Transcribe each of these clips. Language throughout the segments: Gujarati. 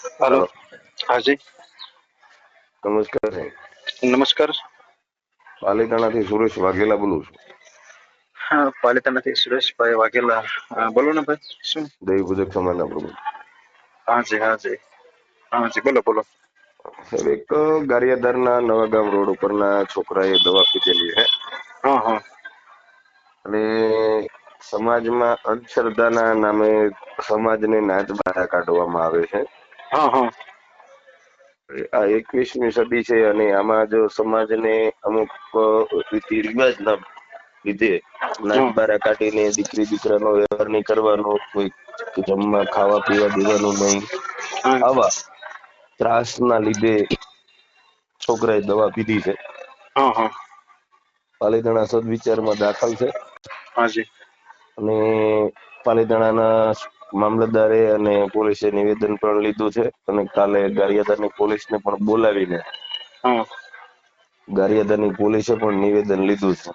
હેલો. હાજી નમસ્કાર નમસ્કાર. પાલિતાણાથી સુરેશ વાઘેલા બોલું છું. હા પાલિતાણાથી સુરેશભાઈ વાઘેલા. બોલો ને ભાઈ શું? દેવી પૂજક સમાજના પ્રભુ હાજી હાજી હાજી બોલો બોલો. એક ગારિયાધારના નવાગામ રોડ ઉપરના છોકરાએ દવા પીધેલી હે. હા હા. અને સમાજમાં અંધશ્રદ્ધાના નામે સમાજને નાચ બહાર કાઢવામાં આવે છે. આ એકવીસમી સદી છે અને આમાં જો સમાજને અમુક રીતિ રિવાજના લીધે નાચ બારા કાઢીને દીકરી દીકરાનો વ્યવહાર નહીં કરવાનો કોઈ જમવા ખાવા પીવા દેવાનું નહીં. આવા ત્રાસના લીધે છોકરાએ દવા પીધી છે. પાલીતાણા સદવિચારમાં દાખલ છે. અને પાલીતાણાના મામલતદારે અને પોલીસે નિવેદન પણ લીધું છે. અને કાલે ગારિયાધારની પોલીસને પણ બોલાવીને હા. પોલીસે પણ નિવેદન લીધું છે.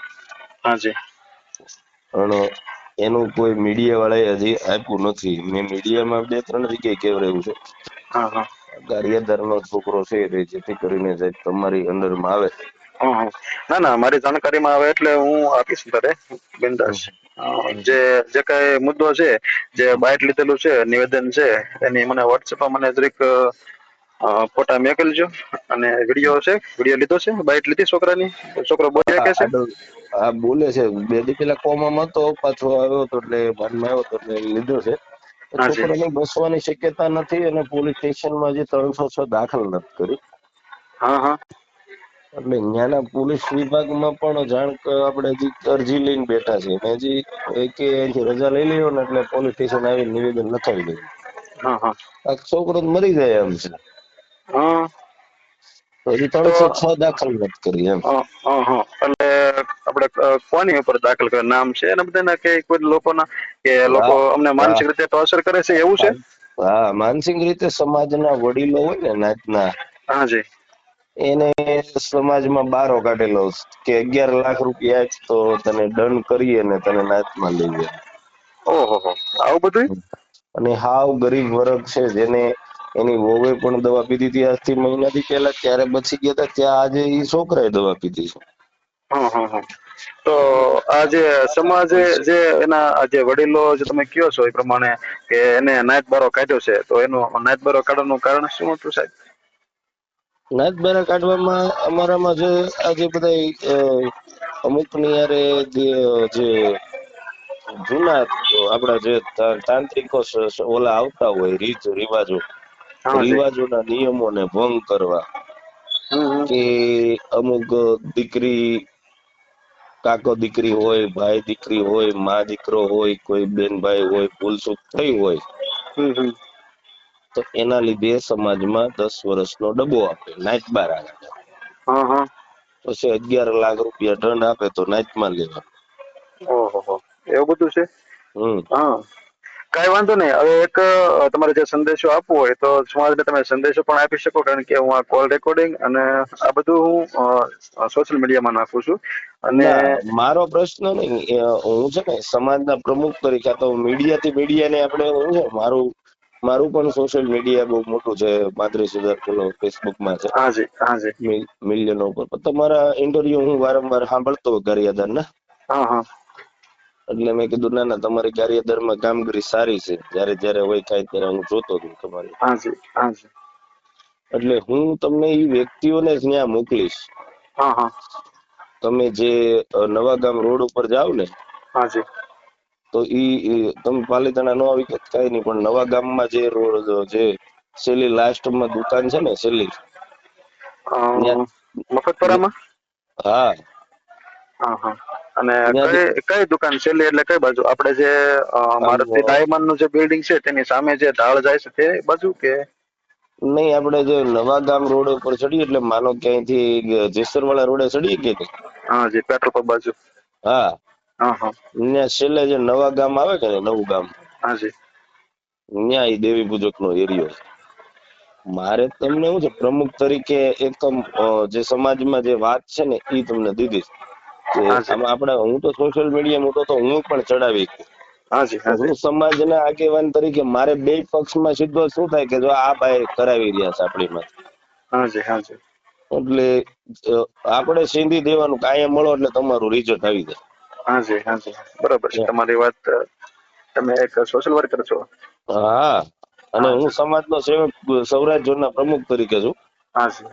જી. એનું કોઈ મીડિયા વાળાએ હજી આપ્યું નથી. મેં મીડિયામાં બે ત્રણ જગ્યાએ કહેવડાવ્યું છે. ગારિયાદાર નો છોકરો છે જેથી કરીને સાહેબ તમારી અંડરમાં આવે. ના ના મારી જાણકારીમાં આવે એટલે હું આપીશ તારે બિંદાસ. જે જે કઈ મુદ્દો છે જે બાઇટ લીધેલું છે નિવેદન છે એની મને વોટ્સએપમાં મને જરીક ફોટા મોકલજો અને વીડિયો છે વીડિયો લીધો છે બાઇટ લીધી છોકરાની છોકરો બોલ્યા કે છે? આ બોલે છે. બે દી પેલા કોમામાં હતો પાછો આવ્યો હતો એટલે ભાનમાં આવ્યો હતો એટલે લીધો છે. છોકરાને બસવાની શક્યતા નથી અને પોલીસ સ્ટેશનમાં જે ત્રણસો છ દાખલ નથી કરી. હા હા. એટલે ત્યાંના પોલીસ વિભાગમાં પણ જાણ આપણે હજી અરજી લઈને બેઠા છે અને હજી એ અહીંથી રજા લઈ લ્યો ને એટલે પોલીસ સ્ટેશન આવીને નિવેદન લખાવી દે હા હા. આ છોકરો મરી જાય એમ છે. હજી ત્રણસો છ દાખલ નથી કરી એમ. હા હા હા. એટલે આપણે કોની ઉપર દાખલ કરે નામ છે એના બધાના કે કોઈ લોકોના? કે લોકો અમને માનસિક રીતે ટોર્ચર કરે છે એવું છે? હા. માનસિક રીતે સમાજના વડીલો હોય ને નાતના હા જી. એને સમાજમાં બારો કાઢેલો કે અગિયાર લાખ રૂપિયા આપ તો તને દંડ કરીએ ને તને નાતમાં લઈ ઓહો હો. આવું બધું અને હાવ ગરીબ વર્ગ છે જેને એની વોવે પણ દવા પીધી હતી આજથી મહિનાથી પહેલા ત્યારે બચી ગયા હતા ત્યાં આજે એ છોકરાએ દવા પીધી છે. હા હા હા તો આ જે સમાજે જે એના જે વડીલો જે તમે કયો છો એ પ્રમાણે કે એને નાયત બારો કાઢ્યો છે તો એનો નાયત બારો કાઢવાનું કારણ શું હતું સાહેબ? નાત બારા કાઢવામાં અમારામાં જે આજે બધા અમુક નિયારે જે જૂના આપણા જે તાંત્રિકો ઓલા આવતા હોય રીત રિવાજો રિવાજોના નિયમોને ભંગ કરવા કે અમુક દીકરી કાકો દીકરી હોય ભાઈ દીકરી હોયમાં દીકરો હોય કોઈ બેન ભાઈ હોય ભૂલ ચૂક થઈ હોય તો એના લીધે સમાજમાં દસ વર્ષનો ડબ્બો આપે નાઇટ બાર આવે. પછી અગિયાર લાખ રૂપિયા દંડ આપે તો નાઇટમાં લેવા ઓહો એવું બધું છે? હમ. હા. કઈ વાંધો નહીં. હવે એક તમારે જે સંદેશો આપવો હોય તો સમાજને તમે સંદેશો પણ આપી શકો કારણ કે હું આ કોલ રેકોર્ડિંગ અને આ બધું હું સોશિયલ મીડિયામાં નાખું છું. અને મારો પ્રશ્ન નહીં. હું છે ને સમાજના પ્રમુખ તરીકે આ તો મીડિયા થી મીડિયા ને આપણે હું છે મારું મારું પણ સોશિયલ મીડિયા બહુ મોટું છે પાંત્રીસ હજાર ફોલો ફેસબુકમાં છે. હાજી હાજી મિલ- મિલિયનો ઉપર. પણ તમારા ઇન્ટરવ્યુ હું વારંવાર સાંભળતો ગારિયાદાર ના હા હા. એટલે મેં કીધું ના ના તમારી ગારિયાદારમાં કામગીરી સારી છે. જયારે જયારે હોય થાય ત્યારે હું જોતો હતો તમારી. એટલે હું તમને એ વ્યક્તિઓને જ ત્યાં મોકલીશ. હા હા. તમે જે નવા ગામ રોડ ઉપર જાવ ને હાજી તો ઈ તમે પાલીતાણા નો આવી કે કઈ નહીં પણ નવા ગામમાં જે રોડ જે છેલ્લી લાસ્ટમાં દુકાન છે ને છેલ્લી. મફતપરામાં? હા. હા હા. અને કઈ કઈ દુકાન છેલ્લી? એટલે કઈ બાજુ? આપણે જે મારુતિ ડાયમંડનું જે બિલ્ડિંગ છે તેની સામે જે ઢાળ જાય છે તે બાજુ કે? નહીં આપણે જે નવા ગામ રોડ ઉપર ચડીએ એટલે માનો કે અહીંથી જેસરવાળા રોડે ચડીએ કે હા જે પેટ્રોલ પંપ બાજુ. હા. ત્યાં છેલ્લે જે નવા ગામ આવે કે ને નવું ગામ? ત્યાં એ દેવી પૂજક નો એરિયો. મારે તમને શું છે પ્રમુખ તરીકે એકમ જે સમાજમાં જે વાત છે ને એ તમને દીધી કે આમાં આપણે હું તો સોશિયલ મીડિયા મોટો તો હું પણ ચડાવી હું સમાજના આગેવાન તરીકે મારે બે પક્ષમાં સીધો શું થાય કે જો આ ભાઈ કરાવી રહ્યા છે આપણીમાં હાજી હાજી એટલે આપણે સિંધી દેવાનું કાયમ મળો એટલે તમારું રિઝલ્ટ આવી જાય. હાજી હાજી. બરોબર છે. તમારી વાત તમે એક સોશિયલ વર્કર છો. હા. અને હું. સમાજનો સેવક સૌરાષ્ટ્ર ઝોનના પ્રમુખ તરીકે છું. હાજી.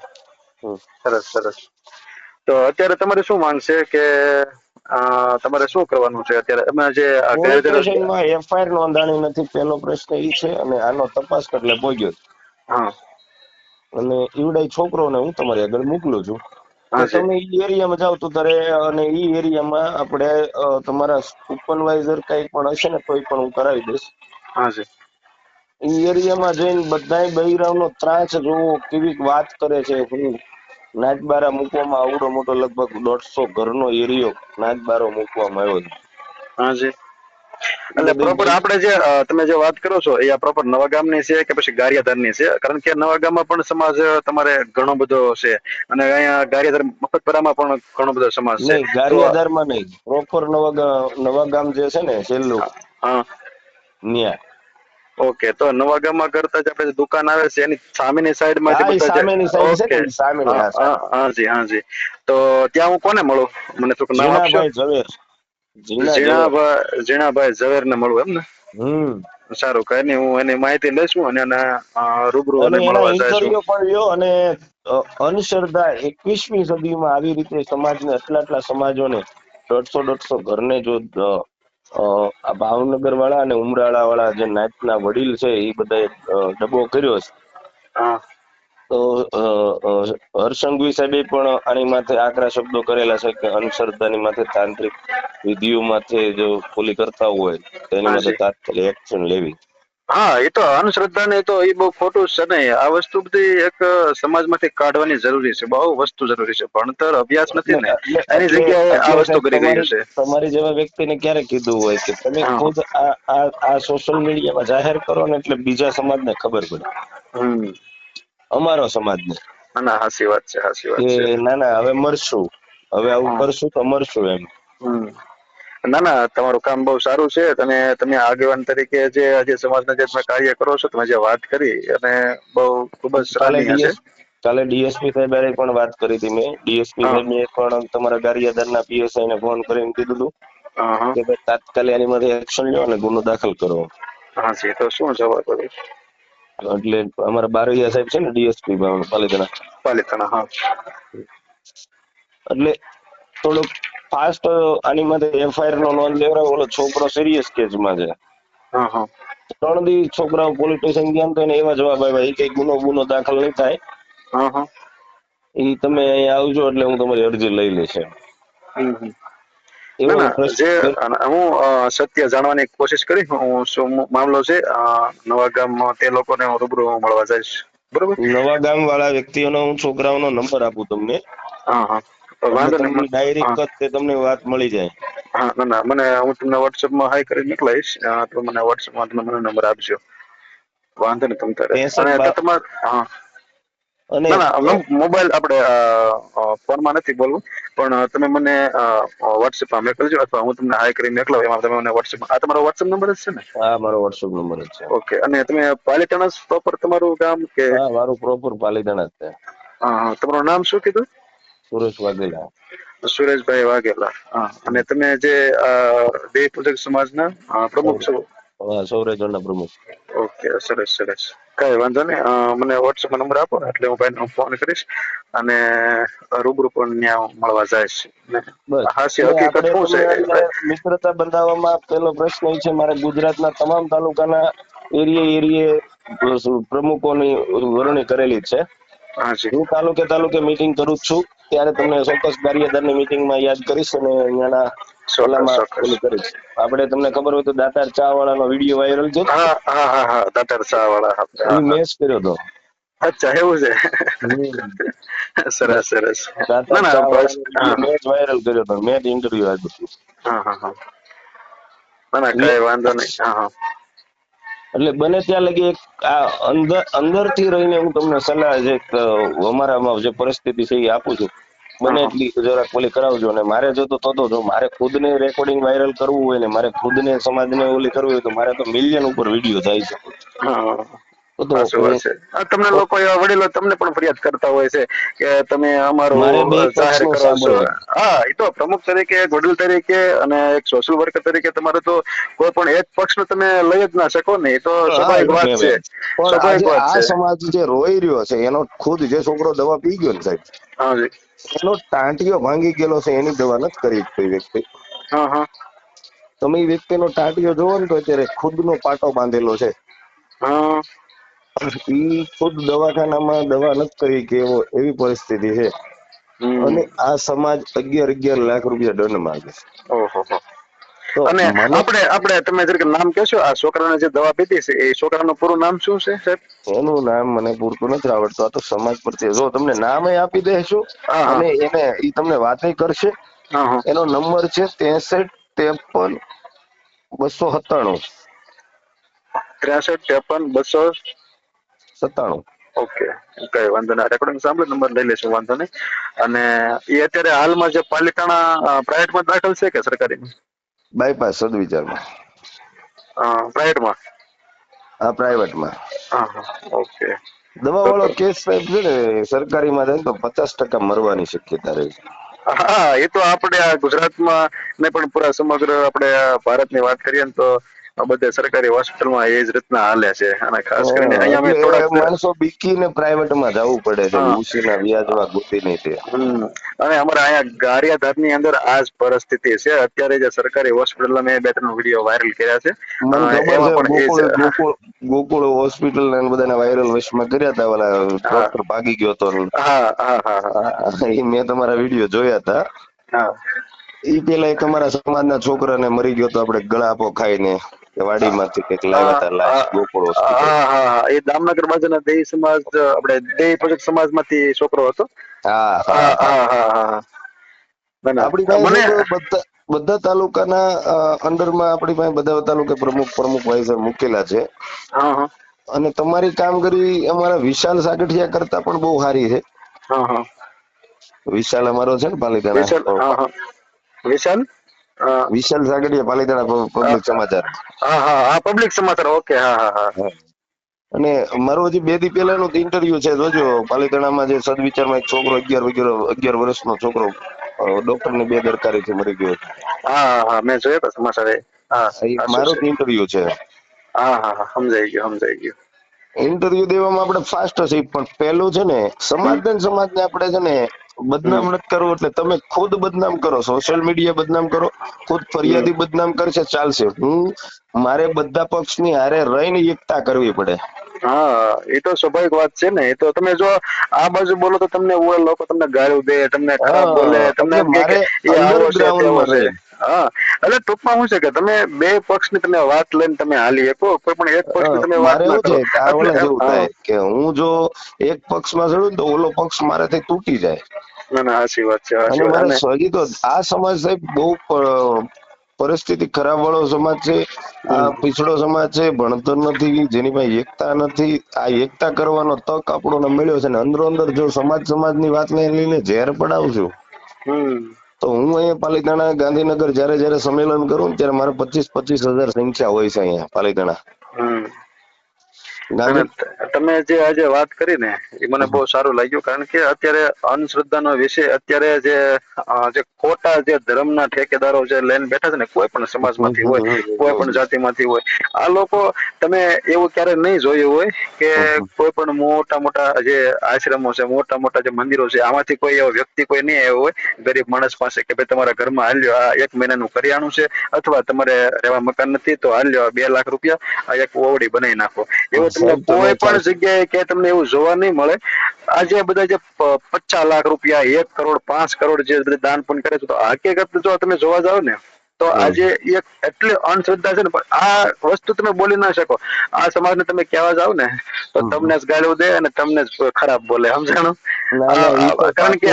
સરસ સરસ. તો અત્યારે તમારે શું માંગ છે કે તમારે શું કરવાનું છે? અત્યારે અમે જે સ્ટેશનમાં એફઆઈઆર નોંધાણી નથી. પેલો પ્રશ્ન એ છે અને આનો તપાસ એટલે પોગ્યો હા. અને ઈવડાઈ છોકરોને હું તમારી આગળ મોકલું છું. તમે ઈ એરિયામાં જાવ તો તારે અને ઈ એરિયામાં આપણે તમારા સુપરવાઇઝર કઈ પણ હશે ને તોય પણ હું કરાવી દઈશ. હાજી ઈ એરિયામાં જઈને બધાય બૈરાવનો ત્રાસ જોવો કેવી વાત કરે છે હું. નાચબારા મૂકવામાં આવડો મોટો લગભગ દોઢસો ઘરનો એરિયો નાચબારો મૂકવામાં આવ્યો છે. હાજી એટલે પ્રોપર આપણે જે તમે જે વાત કરો છો એ આ પ્રોપર નવા ગામની છે કે પછી ગારિયાધારની છે? કારણ કે નવા ગામમાં પણ સમાજ તમારે ઘણો બધો છે. અને અહીંયા ગારિયાધાર મફતપરામાં પણ ઘણો બધો સમાજ છે. ગારિયાધારમાં નહીં. પ્રોપર નવા ગા- નવા ગામ જે છે ને છેલ્લું. હા ન્યા. ઓકે તો નવા ગામમાં કરતા જ આપણે દુકાન આવે છે એની સામેની સાઈડમાં જે બધા સામેની સાઈડ છે સામેની, હા, જી હા, હાજી હાજી તો ત્યાં હું કોને મળું? મને થોડું નામ આપશો? ઝીણાભાઈ ઝીણાભાઈ ઝવેર ને મળવું એમ ને? હમ. સારું કઈ નહીં હું એની માહિતી લઈશું અને એના રૂબરૂ અને મળવા જઈશું અને અનશ્રદ્ધા એકવીસમી સદીમાં આવી રીતે સમાજને આટલા આટલા સમાજોને દોઢસો દોઢસો ઘરને જો અ, અ, આ ભાવનગર વાળા અને ઉમરાળા વાળા જે નાતના વડીલ છે એ બધાએ ડબ્બો કર્યો છે. તો હરસંઘવી સાહેબે પણ આની માથે આકરા શબ્દો કરેલા છે કે અંધશ્રદ્ધાની માથે તાંત્રિક વિધિઓ માથે જો પોલી કરતા હોય તો એની માથે તાત્કાલિક એક્શન લેવી. હા એ તો અંધશ્રદ્ધા ને તો એ બહુ ખોટું છે નહીં. આ વસ્તુ બધી એક સમાજમાંથી કાઢવાની જરૂરી છે બહુ વસ્તુ જરૂરી છે. ભણતર અભ્યાસ નથી ને એની જગ્યાએ આ વસ્તુ કરી ગયું છે. તમારી જેવા વ્યક્તિને ક્યારે કીધું હોય કે તમે ખુદ આ આ આ સોશિયલ મીડિયામાં જાહેર કરો ને એટલે બીજા સમાજને ખબર પડે. હમ. અમારો સમાજને. ના ના હાચી વાત છે હાસી વાત છે. ના ના હવે મરશું. હવે આવું કરશું તો મરશું એમ. ના ના તમારું કામ બહુ સારું છે. અને તમે આગેવાન તરીકે જે આજે સમાજના જે તમે કાર્ય કરો છો તમે જે વાત કરી અને બહુ ખૂબ જ સરાહનીય છે. કાલે ડીએસપી સાહેબ હારે પણ વાત કરી હતી મેં. ડીએસપી સાહેબ સાહેબ પણ તમારા ગારિયાદારના પીએસઆઈ ને ફોન કરીને કીધું હતું કે તાત્કાલિક એની માટે એક્શન લ્યો અને ગુનો દાખલ કરો. હા જી તો શું જવાબ? એટલે અમારા બારૈયા સાહેબ છે ને ડીએસપી પાલિતાણા. પાલિતાણા હા. એટલે થોડુંક ફાસ્ટ આની માટે એફઆઈઆર નો નોંધ લેવડાવો ઓલો છોકરો સિરિયસ કેસમાં છે. હા હા. ત્રણ દી છોકરાઓ પોલીસ સ્ટેશન ગયા તો એને એવા જવાબ આવ્યા એ કઈ ગુનો ગુનો દાખલ નહીં થાય. હા હા. એ તમે અહીંયા આવજો એટલે હું તમારી અરજી લઈ લઈશ જે હું સત્ય જાણવાની કોશિશ કરી હું શું મામલો છે નવા ગામમાં તે લોકોને હું રૂબરૂ મળવા જઈશ. બરોબર? નવા ગામ વાળા વ્યક્તિઓનો હું છોકરાઓનો નંબર આપું તમને. હા હા. વાંધો નહીં મને- ડાયરેક્ટ જ તમને વાત મળી જાય. હા ના ના મને હું તમને વોટ્સએપમાં હાઈ કરી મોકલાઈશ તો મને વોટ્સએપમાં તમે મને નંબર આપજો. વાંધો નહીં તમ તારે. 65 અને બા- તો તમારે હા. અને મોબાઈલ આપણે ફોનમાં નથી બોલવું પણ તમે મને વોટ્સએપમાં મોકલજો અથવા હું તમને હાય કરી મોકલાવ એમાં તમે મને વોટ્સએપ આ તમારો વોટ્સએપ નંબર જ છે ને? હા મારો વોટ્સએપ નંબર જ છે. ઓકે અને તમે પાલીતાણા પ્રોપર તમારું ગામ કે? હા મારું પ્રોપર પાલીતાણા જ છે. હા. તમારું નામ શું કીધું? સુરેશ વાઘેલા. સુરેશભાઈ વાઘેલા હા અને તમે જે બે દેહ પૂજક સમાજના પ્રમુખ છો હા સૌરાષ્ટ્રના પ્રમુખ. ઓકે સરસ સરસ. કઈ વાંધો નહીં. મને વોટ્સએપ નંબર આપો ને એટલે હું ભાઈને ફોન કરીશ અને રૂબરૂ પણ ત્યાં મળવા જઈશ છે. એટલે હકીકત શું છે? મિત્રતા બંધાવવામાં પેલો પ્રશ્ન એ છે મારે ગુજરાતના તમામ તાલુકાના એરિયે એરિયે પ્રમુખોની વરણી કરેલી છે. હા હું તાલુકે તાલુકે મીટિંગ કરું છું. ત્યારે તમને ચોક્કસ કાર્યદળની મીટિંગમાં યાદ કરીશ અને અહીંયાના ચોક્કસ કરીશ. આપણે તમને ખબર હોય તો દાતાર ચા વાળાનો વીડિયો વાયરલ છે? હા હા હા હા દાતાર ચા વાળા એ મેચ કર્યો હતો અચ્છા એવું છે. સરસ સરસ. ના ના બસ મેચ વાયરલ કર્યો હતો મેચ ઇન્ટરવ્યુ આપ્યું. હા હા હા. ના ના કઈ વાંધો નહીં. હા હા. એટલે બને ત્યાં લગી એક આ અંદર અંદરથી રહીને હું તમને સલાહ જે અમારામાં જે પરિસ્થિતિ છે એ આપું છું. બને એટલી જરાક ઓલી કરાવજો અને મારે જો તો તો જો મારે ખુદને રેકોર્ડિંગ વાયરલ કરવું હોય ને મારે ખુદને સમાજને ઓલી કરવી હોય તો મારે તો મિલિયન ઉપર વીડિયો જાય છે. તમને લોકો એવા વડીલો તમને પણ ફરિયાદ કરતા હોય છે કે તમે અમારો જાહેર કરો છો. હા એ તો પ્રમુખ તરીકે એક વડીલ તરીકે અને એક સોશિયલ વર્કર તરીકે તમારે તો કોઈ પણ એક પક્ષ તમે લઈ જ ના શકો ને એ તો સ્વાભાવિક વાત છે. સ્વાભાવિક વાત આ છે સમાજ જે રોઈ રહ્યો છે એનો ખુદ જે છોકરો દવા પી ગયો ને સાહેબ હા જી. એનો ટાંટિયો ભાંગી ગયેલો છે એની દવા નથી કરી કોઈ વ્યક્તિ. હા હા. તમે એ વ્યક્તિનો ટાંટિયો જોવો ને તો અત્યારે ખુદનો પાટો બાંધેલો છે. હા. ઈ ખુદ દવાખાનામાં દવા નથી કરી કે એવો એવી પરિસ્થિતિ છે. અને આ સમાજ અગિયાર અગિયાર લાખ રૂપિયા દંડ માંગે છે. ઓહો અને આપણે આપણે તમે જરીક નામ કહેશો આ છોકરાને જે દવા પીધી છે એ છોકરાનું પૂરું નામ શું છે સાહેબ? એનું નામ મને પૂરતું નથી આવડતું. આ તો સમાજ પરથી જો તમને નામ આપી હા. અને એને એ તમને વાતે કરશે. એનો નંબર છે ત્રેસઠ ત્રેપન બસો સત્તાણું. ત્રેસઠ ત્રેપન બસો સત્તાણું. ઓકે. કઈ વાંધો નહીં. રેકોર્ડિંગ સાંભળે નંબર લઈ લેશું વાંધો નહીં. અને એ અત્યારે હાલમાં જે પાલિતાણા પ્રાઇવેટમાં દાખલ છે કે સરકારી? બાયપાસ સદવિચારમાં. પ્રાઇવેટમાં હા પ્રાઇવેટમાં હા ઓકે. દવા વાળો કેસ સાહેબ છે ને સરકારીમાં જાય તો પચાસ ટકા મરવાની શક્યતા રહે હા એ તો આપણે આ ગુજરાતમાં ને પણ પૂરા સમગ્ર આપણે ભારતની વાત કરીએ ને તો બધે સરકારી હોસ્પિટલમાં એ જ રીતના હાલે છે. અને ખાસ કરીને અહીંયા મેં થોડાક માણસો બીકીને પ્રાઇવેટમાં જવું પડે છે ઉસીના વ્યાજમાં ગોતી નહીં તે અને અમારા અહીંયા ગારિયાધારની અંદર આ જ પરિસ્થિતિ છે. અત્યારે જે સરકારી હોસ્પિટલ મેં બે ત્રણ વીડિયો વાયરલ કર્યા છે. એમાં પણ એ ગોકુળ હોસ્પિટલ ને બધાને વાયરલ વશમાં કર્યા હતા ઓલા ડોક્ટર ભાગી ગયો હતો. હા હા હા મેં તમારા વીડિયો જોયા હતા. હા. એ પેલા એક અમારા સમાજના છોકરાને મરી ગયો તો આપણે ગળાપો ખાઈને. કે વાડીમાંથી કંઈક લાવ્યા હતા લાશ ગોકુળ હા હા હા. એ દામનગર બાજુના દેઈ સમાજ આપણે દેઈ પછક સમાજ છોકરો હતો. હા હા. હા હા હા હા હા. ના, ના. આપણી પાસે બધા બધા તાલુકાના અંડરમાં આપણી પાસે બધા તાલુકે પ્રમુખ પ્રમુખ વાઇઝર મૂકેલા છે. અને તમારી કામગીરી અમારા વિશાલ સાગઠિયા કરતા પણ બહુ સારી છે. હા હા. વિશાલ અમારો છે ને પાલિતાણા વિશાલ? વિશાલ વિશાલ પાલિતાણા પબ્લિક સમાચાર હા હા હા પબ્લિક સમાચાર ઓકે હા હા હા અને મારો હજી બે દી પહેલાનો ઇન્ટરવ્યુ છે જોજો પાલિતાણામાં જે સદવિચારમાં એક છોકરો અગિયાર વગેરે અગિયાર વર્ષનો છોકરો ડોક્ટરની બેદરકારીથી મરી ગયો હા હા મેં જોયો તો સમાચાર હા મારો ઇન્ટરવ્યુ છે હા હા હા સમજાઈ ગયું સમજાઈ ગયું ઇન્ટરવ્યુ દેવામાં આપણે ફાસ્ટ હશે પણ પહેલું છે ને સમાજ ને સમાજને આપણે છે ને બદનામ નથી કરવું એટલે તમે ખુદ બદનામ કરો સોશિયલ મીડિયા બદનામ કરો ખુદ ફરિયાદી બદનામ કરશે ચાલશે. હું મારે બધા પક્ષની હારે રહીને એકતા કરવી પડે. હા એ તો સ્વાભાવિક વાત છે ને એ તો તમે જો આ બાજુ બોલો તો તમને લોકો તમને ગાળું દે તમને ખરાબ બોલે તમને મારે હા એટલે ટૂંકમાં શું છે કે તમે બે પક્ષની તમે વાત લઈને તમે હાલી શકો કોઈ પણ એક પક્ષની તમે વાત ના કરો. હા. થાય કે હું જો એક પક્ષમાં ચડું ને તો ઓલો પક્ષ મારાથી તૂટી જાય. ના ના સાચી વાત છે અને મારે અને તો આ સમાજ સાહેબ બહુ પરિસ્થિતિ ખરાબ વાળો સમાજ છે આ. પીછડો સમાજ છે ભણતર નથી જેની પાસે એકતા નથી આ એકતા કરવાનો તક આપણો મળ્યો છે ને અંદરો અંદર જો સમાજ સમાજની વાતને લઈને ઝેર પડાવશું તો હું અહીંયા પાલિતાણા ગાંધીનગર જયારે જયારે સંમેલન કરું ત્યારે મારે પચીસ પચીસ હજાર સંખ્યા હોય છે અહીંયા પાલિતાણા. તમે જે આજે વાત કરી ને એ મને બહુ સારું લાગ્યું કારણ કે અત્યારે અંધશ્રદ્ધાનો વિષય અત્યારે જે જે ખોટા જે ધર્મના ઠેકેદારો જે લઈને બેઠા છે ને કોઈ પણ સમાજમાંથી હોય કોઈ પણ જાતિમાંથી હોય આ લોકો તમે એવું ક્યારે નહીં જોયું હોય કે કોઈ પણ મોટા મોટા જે આશ્રમો છે મોટા મોટા જે મંદિરો છે આમાંથી કોઈ એવો વ્યક્તિ કોઈ નહીં આવ્યો હોય ગરીબ માણસ પાસે કે ભાઈ તમારા ઘરમાં હાલ્યો આ એક મહિનાનું કરિયાણું છે અથવા તમારે રહેવા મકાન નથી તો હાલ્યો બે લાખ રૂપિયા આ એક ઓવડી બનાવી નાખો. એવું તમને કોઈ પણ જગ્યાએ કે તમને એવું જોવા નહીં મળે. આજે બધા જે પચાસ લાખ રૂપિયા એક કરોડ પાંચ કરોડ જે દાન પણ કરે છે તો હકીકત જો તમે જોવા જાવ ને તો આજે એક એટલી અંધશ્રદ્ધા છે ને પણ આ વસ્તુ તમે બોલી ના શકો. આ સમાજને તમે કહેવા જાવ ને તો તમને જ ગાળું દે અને તમને જ ખરાબ બોલે સમજાણો? કારણ કે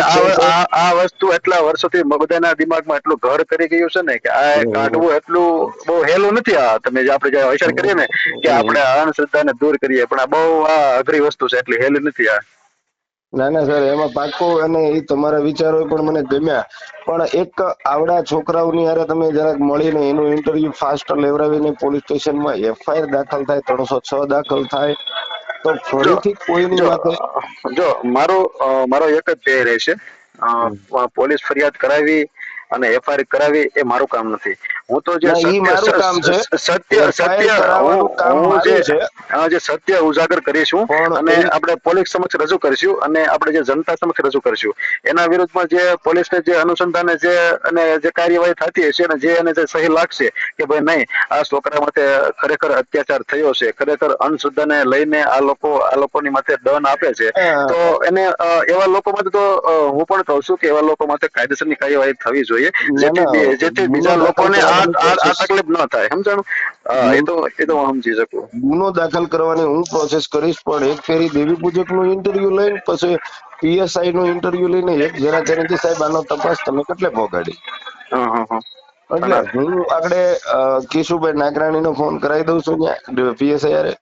આ વસ્તુ એટલા વર્ષોથી બધાના દિમાગમાં એટલું ઘર કરી ગયું છે ને કે આ કાઢવું એટલું બહુ હેલું નથી આ. તમે જે આપણે વિચાર કરીએ ને કે આપણે અંધશ્રદ્ધાને દૂર કરીએ પણ આ બહુ આ અઘરી વસ્તુ છે એટલી હેલી નથી આ. ના ના સર એમાં પાક્કું અને એ તમારા વિચારો પણ મને ગમ્યા. પણ એક આવડા છોકરાઓની હારે તમે જરાક મળીને એનું ઇન્ટરવ્યુ ફાસ્ટ લેવડાવીને પોલીસ સ્ટેશનમાં એફઆઈઆર દાખલ થાય ત્રણસો છ દાખલ થાય તો ફરીથી કોઈની જો જો મારો મારો એક જ ધ્યેય રહેશે પોલીસ ફરિયાદ કરાવી અને એફઆઈઆર કરાવી એ મારું કામ નથી. હું તો જે સત્ય સત્ય સત્ય હું જે ઉજાગર કરીશું અને આપણે પોલીસ સમક્ષ રજૂ કરીશું અને આપણે જે જનતા સમક્ષ રજૂ કરીશું. એના વિરુદ્ધમાં જે પોલીસને જે અનુસંધાને જે અને જે કાર્યવાહી થતી હશે અને જે એને જે સહી લાગશે કે ભાઈ નહીં આ છોકરા માટે ખરેખર અત્યાચાર થયો છે ખરેખર અંધશ્રદ્ધાને લઈને આ લોકો આ લોકોની માથે દન આપે છે તો એને એવા લોકો માટે તો હું પણ કહું છું કે એવા લોકો માટે કાયદેસરની કાર્યવાહી થવી જોઈએ. જેથી જેથી બીજા લોકોને આ આ- તકલીફ ન થાય સમજાણું? એ તો એ તો હું સમજી શકું. ગુનો દાખલ કરવાની હું પ્રોસેસ કરીશ પણ એક ફેરી દેવી પૂજકનું ઇન્ટરવ્યુ લઈને પછી પીએસઆઈ નું ઇન્ટરવ્યુ લઈને એક જરા કરીને સાહેબ આનો તપાસ તમે કેટલે પહોંચાડી હા હા હા. એટલે હું આગળ કેશુભાઈ નાગરાણી નો ફોન કરાવી દઉં છું પીએસઆઈ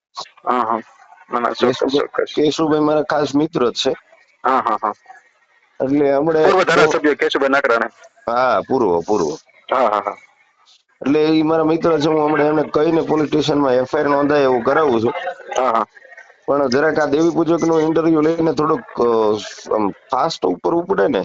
ચોક્કસ કેશુભાઈ મારા ખાસ મિત્ર જ છે. હા હા હા. એટલે હમણાં કેશુભાઈ નાગરાણી. હા પૂર્વ પૂર્વ. હા હા હા. એટલે એ મારા મિત્ર છે હું હમણાં એમને કહીને પોલીસ સ્ટેશનમાં એફઆઈઆર નોંધાય એવું કરાવું છું. હા હા. પણ જરાક આ દેવી પૂજકનું ઇન્ટરવ્યુ લઈને થોડુંક ફાસ્ટ ઉપર ઉપડે ને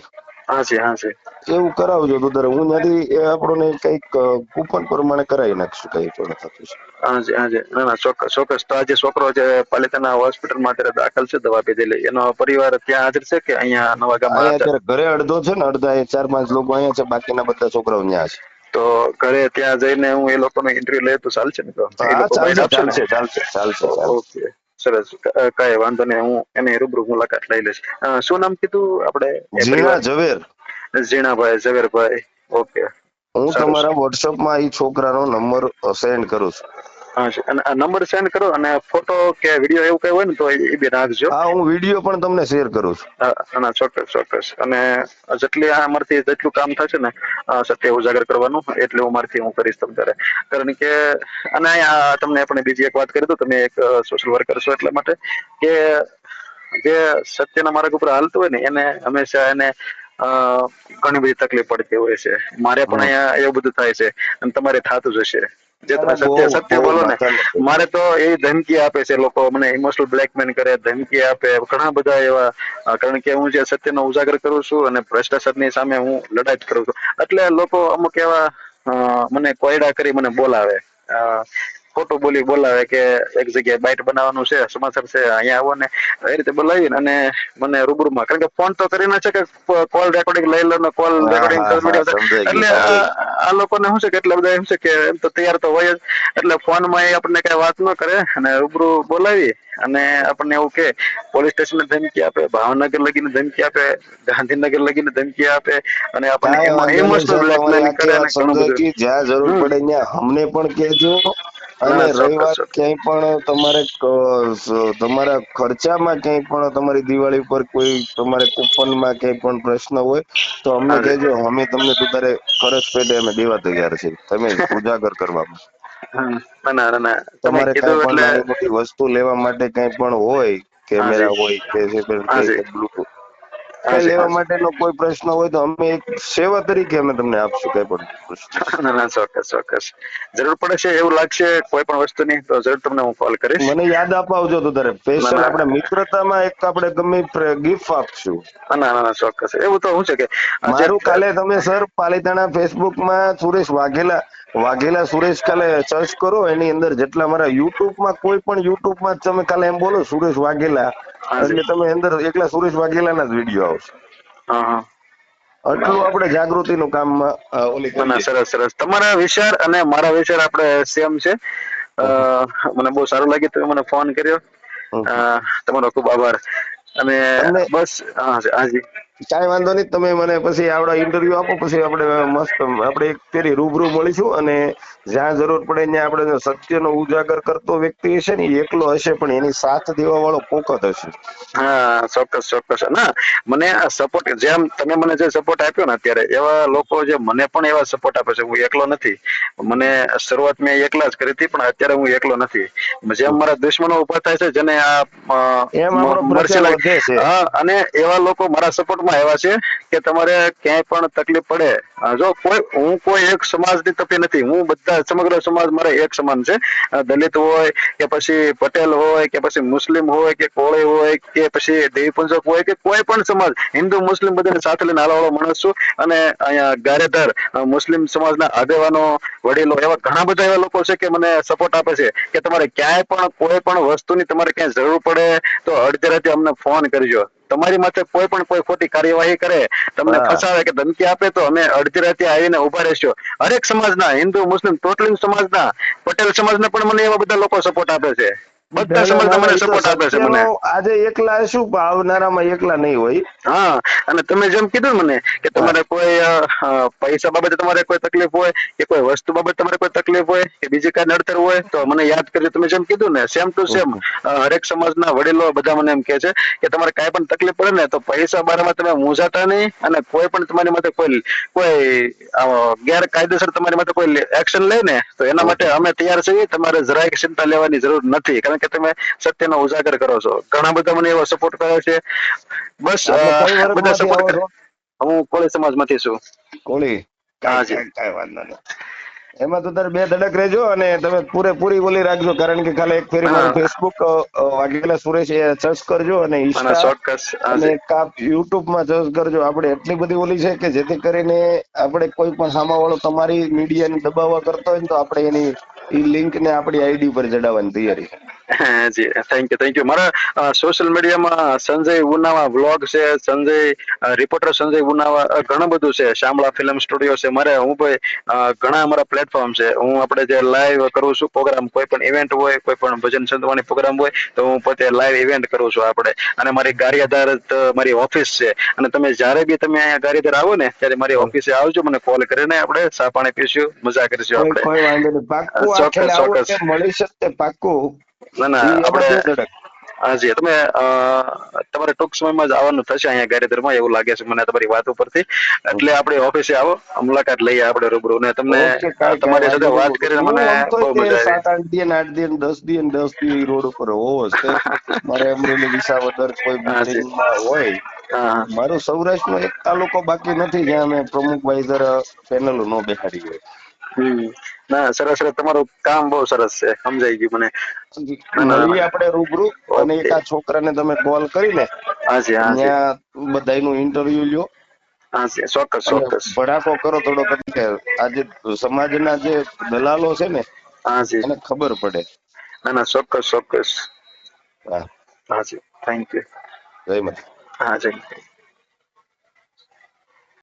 એવું કરાવજો તો તારે હું ત્યાંથી એ આપણને કંઈક કૂપન પ્રમાણે કરાવી નાખશું કઈ પણ થતું છે. હા હાજી હા ના ના ચોક્કસ ચોક્કસ. તો આજે છોકરો જે પાલિતાણા હોસ્પિટલમાં અત્યારે દાખલ છે દવા પીધેલી એનો પરિવાર ત્યાં હાજર છે કે અહીંયા નવા ગામમાં અત્યારે ઘરે અડધો છે ને અડધા એ ચાર પાંચ લોકો અહીંયા છે બાકીના બધા છોકરાઓ ત્યાં છે. તો ઘરે ત્યાં જઈને હું એ લોકોનો ઇન્ટરવ્યુ લે તો? ચાલશે બાઈટ ચાલશે ચાલશે ચાલશે ચાલશે ચાલશે. ઓકે. સરસ. કઈ વાંધો નહીં હું એની રૂબરૂ મુલાકાત લઈ લઈશ. શું નામ કીધું આપણે? ઝીણા ઝવેર. ઝીણાભાઈ ઝવેરભાઈ. ઓકે. હું તમારા વોટ્સઅપમાં એ છોકરાનો નંબર સેન્ડ કરું છું. હા અને આ નંબર સેન્ડ કરો અને ફોટો કે વીડિયો એવું કઈ હોય ને તો એ બી નાખજો હા હું વીડિયો પણ તમને શેર કરું છું. ના ચોક્કસ ચોક્કસ. અને જેટલી આ અમારથી જેટલું કામ થશે ને સત્ય ઉજાગર કરવાનું એટલે હું મારથી હું કરીશ તમ તારે કારણ કે અને તમને પણ બીજી એક વાત કરી દઉં તમે એક સોશિયલ વર્કર છો એટલા માટે કે જે સત્યના માર્ગ ઉપર હાલતું હોય ને એને હંમેશા એને ઘણી બધી તકલીફ પડતી હોય છે. મારે પણ અહીંયા એવું બધું થાય છે અને તમારે થતું જ હશે. જે તમે સત્ય સત્ય બોલો ને મારે તો એ ધમકી આપે છે લોકો. મને ઇમોશનલ બ્લેકમેન કરે ધમકી આપે ઘણા બધા એવા કારણ કે હું જે સત્યનો ઉજાગર કરું છું અને ભ્રષ્ટાચારની સામે હું લડાઈ કરું છું. એટલે લોકો અમુક એવા મને કોયડા કરી મને બોલાવે. ખોટું બોલી બોલાવે કે એક જગ્યાએ બાઇટ બનાવવાનું છે સમાચાર છે અહીંયા આવો ને એ રીતે બોલાવીને અને મને રૂબરૂમાં. કારણ કે ફોન તો કરીને છે કે કોલ રેકોર્ડિંગ લઈ લો ને કોલ રેકોર્ડિંગ એટલે આ લોકોને શું છે કે એટલે બધા એમ છે કે એમ તો તૈયાર તો હોય જ. એટલે ફોનમાં એ આપણને કઈ વાત ન કરે અને રૂબરૂ બોલાવી અને આપણને એવું કે પોલીસ સ્ટેશન ધમકી આપે ભાવનગર લગીને ધમકી આપે ગાંધીનગર લગીને ધમકી આપે. અને આપણને ઇમોશનલ સર બ્લેકમેલ કરે અને ઘણું બધું. જ્યાં જરૂર પડે ત્યાં અમને પણ કહેજો. અને રહી વાત ક્યાંય પણ તમારે તમારા ખર્ચામાં ક્યાંય પણ તમારી દિવાળી પર કોઈ તમારે કૂપનમાં ક્યાંય પણ પ્રશ્ન હોય તો અમને કહેજો. અમે તમને તારે ખરચ પેટે અમે દેવા તૈયાર છે તમે ઉજાગર કરવામાં તમારે કઈ પણ વસ્તુ લેવા માટે કઈ પણ હોય કેમેરા હોય કે બ્લૂટૂથ લેવા માટેનો કોઈ પ્રશ્ન હોય તો અમે એક સેવા તરીકે અમે તમને આપશું કઈ પણ પ્રશ્ન. ના ના ચોક્કસ ચોક્કસ. જરૂર પડે છે એવું લાગશે કોઈ પણ વસ્તુની તો જરૂર તમને હું કોલ કરીશ. મને યાદ અપાવજો તો તારે. સ્પેશિયલ આપણે મિત્રતામાં એક આપણે ગમે ગિફ્ટ આપશું. ના ના ના, ચોક્કસ. એવું તો હું છે કે મારું કાલે તમે સર પાલિતાણા ફેસબુકમાં સુરેશ વાઘેલા વાઘેલા સુરેશ કાલે સર્ચ કરો. એની અંદર જેટલા મારા યુટ્યુબમાં કોઈ પણ યુટ્યુબમાં તમે કાલે એમ બોલો સુરેશ વાઘેલા. એટલે તમે અંદર એકલા સુરેશ વાઘેલાના જ વીડિયો આવશે. આટલું આપણે જાગૃતિનું કામમાં ઓલી સરસ સરસ. તમારા વિચાર અને મારા વિચાર આપણે સેમ છે. મને બહુ સારું લાગ્યું તમે મને ફોન કર્યો. તમારો ખૂબ આભાર. અને બસ હા જી, હા જી. કાંઈ વાંધો નહીં તમે મને પછી આવડા ઇન્ટરવ્યુ આપો પછી આપણે મસ્ત આપણે એક ફેરી રૂબરૂ મળીશું અને જ્યાં જરૂર પડે ત્યાં આપણે સત્યનો ઉજાગર કરતો વ્યક્તિ હશે ને એકલો હશે પણ એની સાથ દેવા વાળો કોક જ હશે. હા ચોક્કસ ચોક્કસ. ના મને આ સપોર્ટ જેમ તમે મને જે સપોર્ટ આપ્યો ને અત્યારે એવા લોકો જે મને પણ એવા સપોર્ટ આપે છે. હું એકલો નથી. મને શરૂઆત મેં એકલા જ કરી હતી પણ અત્યારે હું એકલો નથી. જેમ મારા દુશ્મનો ઊભા થાય છે જેને આ એમ આપણો પ્રચાર લાગે- વધે છે. હા અને એવા લોકો મારા સપોર્ટમાં આવ્યા છે કે તમારે ક્યાંય પણ તકલીફ પડે. જો કોઈ, હું કોઈ એક સમાજની તપી નથી. હું બધા, સમગ્ર સમાજ મારે એક સમાન છે. દલિત હોય કે પછી પટેલ હોય કે પછી મુસ્લિમ હોય કે કોળી હોય કે પછી દેવીપંજક હોય કે કોઈ પણ સમાજ, હિન્દુ, મુસ્લિમ બધાને સાથે લઈને હાલવાળો માણસ છું અને અહીંયા ગારેધર મુસ્લિમ સમાજના આગેવાનો, વડીલો એવા ઘણા બધા એવા લોકો છે કે મને સપોર્ટ આપે છે કે તમારે ક્યાંય પણ કોઈ પણ વસ્તુની તમારે ક્યાંય જરૂર પડે તો અડધે રાતે અમને ફોન કરજો. તમારી માથે કોઈ પણ કોઈ ખોટી કાર્યવાહી કરે તમને ફસાવે કે ધમકી આપે તો અમે અડધી રાતે આવીને ઊભા રહેશો. હરેક સમાજના હિન્દુ મુસ્લિમ ટોટલી સમાજના પટેલ સમાજના પણ મને એવા બધા લોકો સપોર્ટ આપે છે. બધા સમાજ તમને સપોર્ટ આપે છે મને. આજે એકલા શું આવનારામાં એકલા નહીં હોય. હા અને તમે જેમ કીધું મને કે તમારે કોઈ પૈસા બાબતે તમારે કોઈ તકલીફ હોય કે કોઈ વસ્તુ બાબતે તમારે કોઈ તકલીફ હોય કે બીજી કઈ નડતર હોય તો મને યાદ કરજો. તમે જેમ કીધું ને સેમ ટુ સેમ હરેક સમાજના વડીલો બધા મને એમ કે છે કે તમારે કાંઈ પણ તકલીફ પડે ને તો પૈસા બારામાં તમે મૂંઝાતા નહીં અને કોઈ પણ તમારી માટે કોઈ કોઈ ગેરકાયદેસર તમારી માટે કોઈ એક્શન લે ને તો એના માટે અમે તૈયાર છીએ. તમારે જરાય ચિંતા લેવાની જરૂર નથી. કારણ કે તમે સત્યનો ઉજાગર કરો છો. ઘણા બધા મને એવો સપોર્ટ કર્યો છે. બસ બધા સપોર્ટ કરો હું કોળી સમાજમાંથી છું. કોળી? કાંઈ વાંધો નહીં. એમાં તો તારે બે ધડક રહેજો અને તમે પૂરેપૂરી બોલી રાખજો. કારણ કે ખાલી એક ફેરી મારું ફેસબુક વાઘેલા સુરેશ એ સર્ચ કરજો અને ઇન્સ્ટા અને યુટ્યુબમાં સર્ચ કરજો. આપણે એટલી બધી ઓલી છે કે જેથી કરીને આપણે કોઈ પણ સામા વાળો તમારી મીડિયા ને દબાવવા કરતો હોય ને તો આપણે એની ઈ લિંક ને આપણી આઈડી પર ચડાવવાની તૈયારી છે. જી થેન્ક યુ થેન્ક યુ મારા સોશિયલ મીડિયામાં સંજય ઉનાવા વ્લોગ છે સંજય રિપોર્ટર સંજય ઉનાવા ઘણું બધું છે. શામળા ફિલ્મ સ્ટુડિયો છે. મારે હું ભાઈ ઘણા અમારા પ્લેટફોર્મ છે. હું આપણે જે લાઈવ કરું છું પ્રોગ્રામ કોઈ પણ ઇવેન્ટ હોય કોઈ પણ ભજન સંતવાની પ્રોગ્રામ હોય તો હું પોતે લાઈવ ઇવેન્ટ કરું છું આપણે. અને મારી ગારિયાધાર મારી ઓફિસ છે. અને તમે જ્યારે બી તમે અહીંયા ગારિયાધાર આવો ને ત્યારે મારી ઓફિસે આવજો મને કોલ કરીને આપણે ચા પાણી પીશું મજા કરીશું આપણે. પાક્કું ચોક્કસ. મળી શકશે પાક્કું. ના ના આપણે હાજી તમે તમારે ટૂંક સમયમાં જ આવવાનું થશે અહીંયા ગારેધરમાં એવું લાગે છે મને તમારી વાત ઉપરથી. એટલે આપણે ઓફિસે આવો મુલાકાત લઈએ આપણે રૂબરૂ. ને તમને તમારી સાથે વાત કરીને મને બહુ મજા આવી. સાત આઠ દિન આઠ દિન દસ દિન દસ દિન રોડ ઉપર હોવો છે. મારે અમરેલી વિસાવદર કોઈ હા, હોય. મારો સૌરાષ્ટ્ર સૌરાષ્ટ્રનો એક તાલુકો બાકી નથી જ્યાં અમે પ્રમુખ ભાઈ જરા પેનલો નો બેહાડી હોય. ના સરસ સરસ. તમારું કામ બહુ સરસ છે. સમજાઈ ગયું મને. મળીએ આપણે રૂબરૂ અને એક આ છોકરાને તમે કોલ કરીને હાજી હાજી બધાયનું ઇન્ટરવ્યુ લ્યો. હાજી ચોક્કસ ચોક્કસ. ભડાકો કરો થોડોક એટલે આજે સમાજના જે દલાલો છે ને હાજી એને ખબર પડે. ના ના ચોક્કસ ચોક્કસ. હા. હાજી થેન્ક યુ જય માતા હા જી